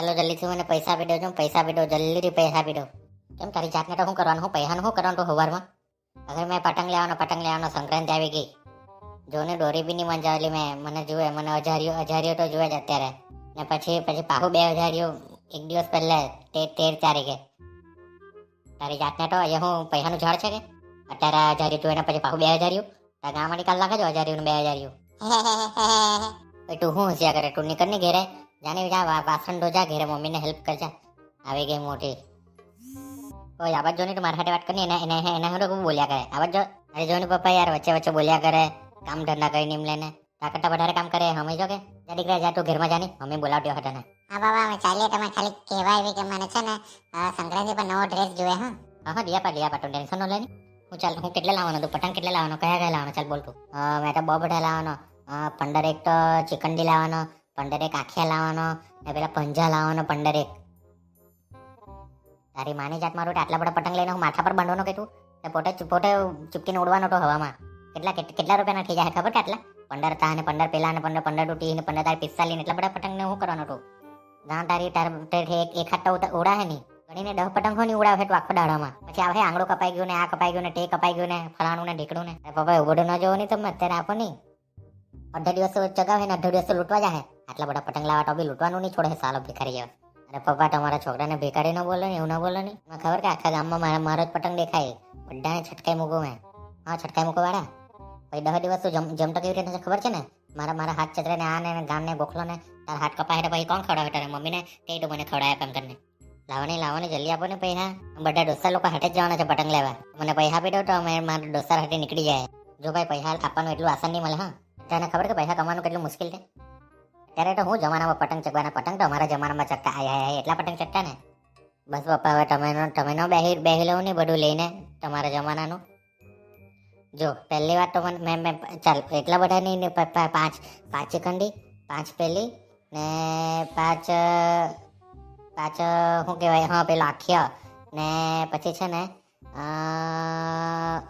ચાલો જલ્દીથી મને પૈસા આપી દેજો પૈસા આપી દો જલ્દીથી પૈસા આપી દો. કેમ તારી જાતને તો શું કરવાનું? હું પૈસાનું શું કરવાનું તો હવારમાં? અગર મેં પતંગ લેવાનો પતંગ લેવાનો સંક્રાંતિ આવી ગઈ જોને દોરી બી નહીં મંજાવેલી મેં. મને જુએ મને હજારીઓ હજારીઓ તો જુએ જ અત્યારે. ને પછી પછી પાહુ બે અજારીઓ એક દિવસ પહેલા તેર તેર તારીખે. તારી જાતને તો અહીંયા હું પૈસાનું ઝાડ છે કે? અત્યારે હજારી તું એને પછી પાહુ બે હજારીઓ? તારા ગામમાં કાલ લાગે છે અજારીઓ બે હજારીઓ? ભાઈ તું શું હસ્યા કરે? તું નીકળની ઘેરે. જાને જા વાસણ ધોજા ઘેરે મમ્મીને હેલ્પ કરજા. આવી ગઈ મોટી. ઓય આવાજ જોની તો મારા સાથે વાત કરી એને એના એના હારું બહુ બોલ્યા કરે. આવાજ જો અરે જોની પપ્પા યાર વચ્ચે વચ્ચે બોલ્યા કરે કામ ધંધા કરીને એમ લઈને. તા કરતા વધારે કામ કરે સમજો કે. જા દીકરા જા તું ઘરમાં જાની. મમ્મી બોલાવતી હતા ને હા બાબા અમે ચાલીએ તમે ખાલી કહેવાય આવી કે મને છે ને સંક્રાંતિ પર નવો ડ્રેસ જોઈએ હા. હા હા દિયા પા દિયા પા તું ટેન્શન ન લેની હું ચાલ હું કેટલા લાવવાનો? તું પતંગ કેટલા લાવવાનો? કયા કયા લાવવાનો? ચાલ બોલ તું. મેં તો બહુ બધા લાવવાનો પંદર એક તો ચિકન ડી લાવવાનો. પંદર આખિયા લાવવાનો, ને પેલા પંજા લાવવાનો પંદર એક તારી માની જાત મારું આટલા બધા પતંગ લઈને હું માથા પર બાંધવાનો કે તું ને પોતે પોતે ચૂપકીને ઉડવાનો તો હવામાં. કેટલા કેટલા રૂપિયાના થઈ જાય ખબર કે આટલા પંદર તા ને પંદર પેલા ને પંદર પંદર તૂટી ને પંદર તારી પિસ્તાલી ને એટલા બધા પતંગ ને હું કરવાનો તું? ગાં તારી, તાર એક હાથ તો ઉતા- ઉડાહે નહીં. ગણીને દસ પતંગો ની ઉડાવે તો આખો દાડામાં. પછી આવે, આંગળું કપાઈ ગયું ને, આ કપાઈ ગયું ને, તે કપાઈ ગયું ને, ફલાણું ને, ઢીકડું ને. પપ્પા ઉગડો ન જોવો નહીં તમે અત્યારે આપો નહીં. અડધો દિવસ ચગાવે ને અડધો દિવસ લૂંટવા જાય આટલા બધા પતંગ લાવવા તો બી લૂંટવાનું નહીં છોડે સાલો ભિખારી જેવા અરે પપ્પા તમારા છોકરાને ભિખારી ન બોલો ને એવું ના બોલો ને? ખબર કે આખા ગામમાં મારા મારો જ પતંગ દેખાય. બધાને છટકાઈ મૂકું મેં. હા, છટકાઈ મૂકો વાળા? પછી દસ દિવસ તું જમ જમતો કેવી રીતે ખબર છે ને? મારા મારા હાથ ચતરે ને આ ને ગામને બોખલો ને તારા હાથ કપાય પછી કોણ ખવડાવે તારે મમ્મીને તે તો મને ખવડાવે એમ કરીને. લાવવાની લાવવાની જલ્દી આપો ને પૈસા. બધા ડોસા લોકો હાથે જ જવાના છે પતંગ લેવા. મને પૈસા આપી દો તો અમે મારા ડોસા હાથે નીકળી જાય. જો ભાઈ પૈસા આપવાનું એટલું આસાન નહીં મળે, હા? તને ખબર કે પૈસા કમાવાનું કેટલું મુશ્કેલ છે? ત્યારે તો હું જમાનામાં પતંગ ચગવાના પતંગ તો અમારા જમાનામાં ચગતા આયા આયા એટલા પતંગ ચગતા ને. બસ પપ્પા, હવે તમે તમે નો બેહી બેહી લઉં ને બધું લઈને તમારા જમાનાનું. જો, પહેલી વાત તો મને મેં મેં ચાલ, એટલા બધા નહીં ને, પ- પ- પાંચ પાંચ કંડી પાંચ પેલી ને પાંચ પાંચ, શું કહેવાય? હા, પેલો આખ્ય ને પછી છે ને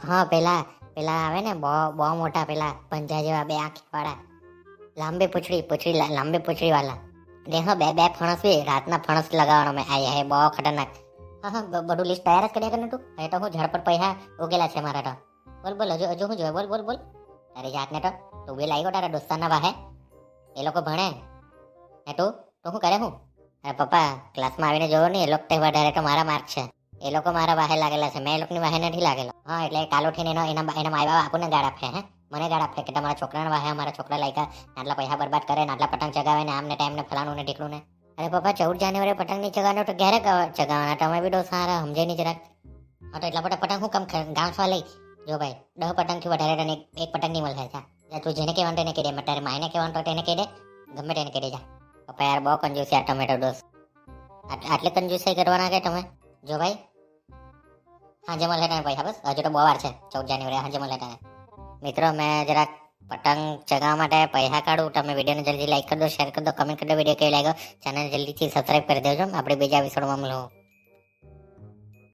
હા, પેલા પેલા આવે ને, બહુ બહુ મોટા પેલા પંજા જેવા બે આંખવાળા. લાંબી પૂછડી પૂછડી લાંબે લાંબી વાલા. દેખો બે બે ફણસ બી રાતના ફણસ લગાવવાનો મેં. આયા હે બહુ ખતરનાક. હા હા બધું લિસ્ટ તૈયાર જ કર્યા કરે તું. હવે તો હું ઝડ પર પૈસા ઉગેલા છે મારા તો. બોલ બોલ, હજુ હજુ શું જોઈએ બોલ બોલ બોલ. તારી જાતને તો, તું બી લાગ્યો તારા દોસ્તારના વાહે. એ લોકો ભણે. ને તું તું શું કરે હું? અરે પપ્પા ક્લાસમાં આવીને જોવો ને, એ લોકો વધારે તો મારા માર્ક છે. એ લોકો મારા વાહે લાગેલા છે. મેં એ લોકોની વાહે નથી લાગેલો. હા, એટલે કાલ ઉઠીને એનો, એના એના માય બાપ આપણને ગાળ આપે, હે? મને ગાળ આપે કે તમારા છોકરાના વાહે અમારા છોકરા લાયકા આટલા પૈસા બરબાદ કરે ને આટલા પતંગ ચગાવે ને આમને ટાઈમ ને ફલાણું ને ઢીકણું ને. અરે પપ્પા, ચૌદ જાન્યુઆરી પતંગ નહીં ચગાવવાનો તો ક્યારે ચગાવવાના તમે બી ડો સારા સમજે નહીં જરાક. હા, તો એટલા બધા પતંગ હું કમ ગાંસવા લઈ? જો ભાઈ, દહ પતંગથી વધારે તને એક પતંગ નહીં મળે જા તું જેને કહેવાનું તેને કહી દે તારે માયને કહેવાનું તો તેને કહી દે, ગમે તેને કહી દે જા. પપ્પા યાર, બહુ કંજૂસી આ ટમેટો ડોસ આટલે કંજૂસી કરવાના કે તમે? જો ભાઈ હાજે મળે પૈસા, બસ? હજુ તો બહુ વાર છે, ચૌદ જાન્યુઆરી હાજે મળે તને. મિત્રો, મેં જરાક પતંગ ચગાવવા માટે પૈસા કાઢું. તમે વિડીયોને જલ્દી લાઈક કરી દો શેર કરી દો કમેન્ટ કરી દો વીડિયો કેવો લાગ્યો? ચેનલ જલ્દીથી સબસ્ક્રાઈબ કરી દેજો. આપણે બીજા એપિસોડમાં મળો